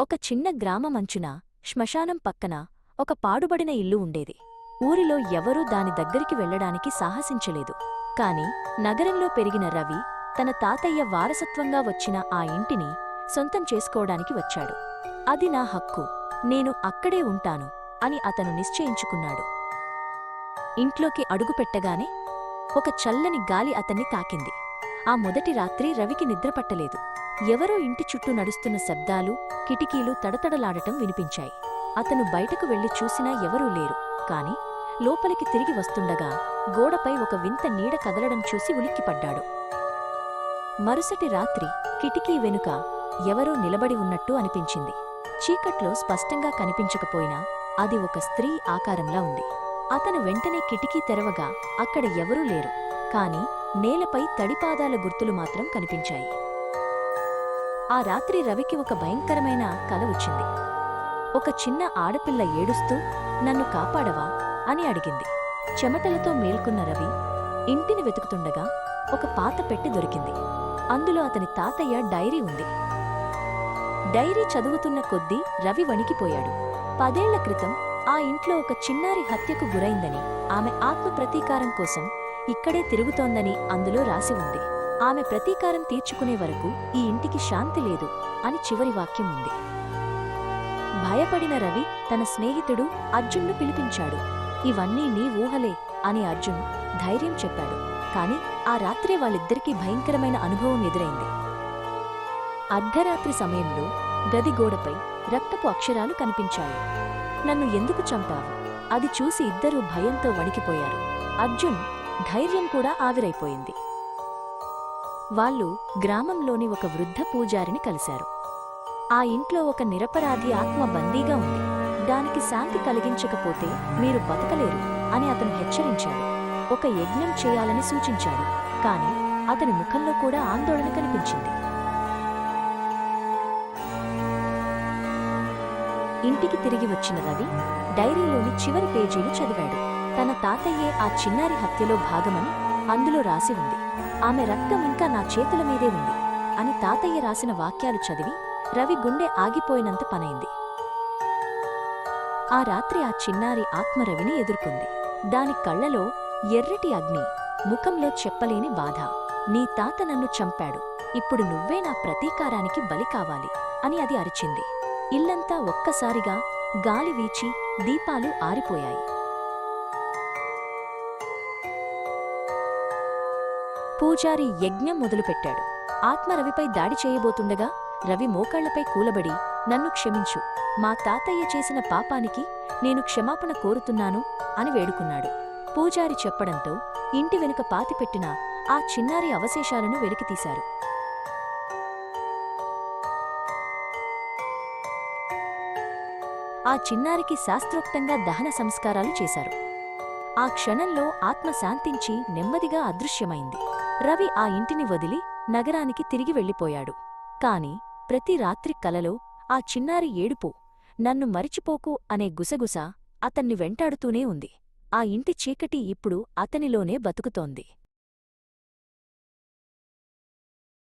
ఒక చిన్న గ్రామమంచున శ్మశానం పక్కన ఒక పాడుబడిన ఇల్లు ఉండేది. ఊరిలో ఎవరూ దాని దగ్గరికి వెళ్ళడానికి సాహసించలేదు. కాని నగరంలో పెరిగిన రవి తన తాతయ్య వారసత్వంగా వచ్చిన ఆ ఇంటిని సొంతం చేసుకోవడానికి వచ్చాడు. అది నా హక్కు నేను అక్కడే ఉంటాను అని అతను నిశ్చయించుకున్నాడు. ఇంట్లోకి అడుగుపెట్టగానే ఒక చల్లని గాలి అతన్ని తాకింది. ఆ మొదటి రాత్రి రవికి నిద్రపట్టలేదు ఎవరో ఇంటి చుట్టూ నడుస్తున్న శబ్దాలు కిటికీలు తడతడలాడటం వినిపించాయి. అతను బయటకు వెళ్ళి చూసినా ఎవరూ లేరు. కాని లోపలికి తిరిగి వస్తుండగా గోడపై ఒక వింత నీడ కదలడం చూసి ఉలిక్కిపడ్డాడు. మరుసటి రాత్రి కిటికీ వెనుక ఎవరో నిలబడి ఉన్నట్టు అనిపించింది. చీకట్లో స్పష్టంగా కనిపించకపోయినా అది ఒక స్త్రీ ఆకారంలా ఉంది. అతను వెంటనే కిటికీ తెరవగా అక్కడ ఎవరూ లేరు. కాని నేలపై తడిపాదాల గుర్తులు మాత్రం కనిపించాయి. ఆ రాత్రి రవికి ఒక భయంకరమైన కల వచ్చింది. ఒక చిన్న ఆడపిల్ల ఏడుస్తూ నన్ను కాపాడవా? అని అడిగింది. చెమటలతో మేల్కొన్న రవి ఇంటిని వెతుకుతుండగా ఒక పాత పెట్టి దొరికింది. అందులో అతని తాతయ్య డైరీ ఉంది. డైరీ చదువుతున్న కొద్దీ రవి వణికిపోయాడు. పదేళ్ళ క్రితం ఆ ఇంట్లో ఒక చిన్నారి హత్యకు గురైందని ఆమె ఆత్మ ప్రతీకారం కోసం ఇక్కడే తిరుగుతోందని అందులో రాసి ఉంది. ఆమె ప్రతీకారం తీర్చుకునే వరకు ఈ ఇంటికి శాంతి లేదు అని చివరి వాక్యం ఉంది. భయపడిన రవి తన స్నేహితుడు అర్జున్ను పిలిపించాడు. ఇవన్నీ నీ ఊహలే అని అర్జున్ ధైర్యం చెప్పాడు. కాని ఆ రాత్రే వాళ్ళిద్దరికీ భయంకరమైన అనుభవం ఎదురైంది. అర్ధరాత్రి సమయంలో గది గోడపై రక్తపు అక్షరాలు కనిపించాయి. నన్ను ఎందుకు చంపావు? అది చూసి ఇద్దరూ భయంతో వణికిపోయారు. అర్జున్ ధైర్యం కూడా ఆవిరైపోయింది. వాళ్ళు గ్రామంలోని ఒక వృద్ధ పూజారిని కలిశారు. ఆ ఇంట్లో ఒక నిరపరాధి ఆత్మ బందీగా ఉంది. దానికి శాంతి కలిగించకపోతే మీరు బతకలేరు అని అతను హెచ్చరించాడు. ఒక యజ్ఞం చేయాలని సూచించాడు. కాని అతని ముఖంలో కూడా ఆందోళన కనిపించింది. ఇంటికి తిరిగి వచ్చిన రవి డైరీలోని చివరి పేజీలు చదివాడు. తన తాతయ్యే ఆ చిన్నారి హత్యలో భాగమని అందులో రాసి ఉంది. ఆమె రక్తం ఇంకా నా చేతుల మీదే ఉంది అని తాతయ్య రాసిన వాక్యాలు చదివి రవి గుండె ఆగిపోయినంత పనైంది. ఆ రాత్రి ఆ చిన్నారి ఆత్మ రవిని ఎదుర్కొంది. దాని కళ్ళలో ఎర్రటి అగ్ని ముఖంలో చెప్పలేని బాధ నీ తాత నన్ను చంపాడు. ఇప్పుడు నువ్వే నా ప్రతీకారానికి బలి కావాలి అని అది అరిచింది. ఇల్లంతా ఒక్కసారిగా గాలి వీచి దీపాలు ఆరిపోయాయి. పూజారి యజ్ఞం మొదలుపెట్టాడు. ఆత్మ రవిపై దాడి చేయబోతుండగా రవి మోకాళ్ళపై కూలబడి నన్ను క్షమించు. మా తాతయ్య చేసిన పాపానికి నేను క్షమాపణ కోరుతున్నాను అని వేడుకున్నాడు. పూజారి చెప్పడంతో ఇంటి వెనుక పాతిపెట్టిన ఆ చిన్నారి అవశేషాలను వెలికితీశారు ఆ చిన్నారికి శాస్త్రోక్తంగా దహన సంస్కారాలు చేశారు. ఆ క్షణంలో ఆత్మ శాంతించి నెమ్మదిగా అదృశ్యమైంది. రవి ఆ ఇంటిని వదిలి నగరానికి తిరిగి వెళ్ళిపోయాడు. కాని ప్రతి రాత్రి కలలో ఆ చిన్నారి ఏడుపు నన్ను మరిచిపోకు అనే గుసగుస అతన్ని వెంటాడుతూనే ఉంది. ఆ ఇంటి చీకటి ఇప్పుడు అతనిలోనే బతుకుతోంది.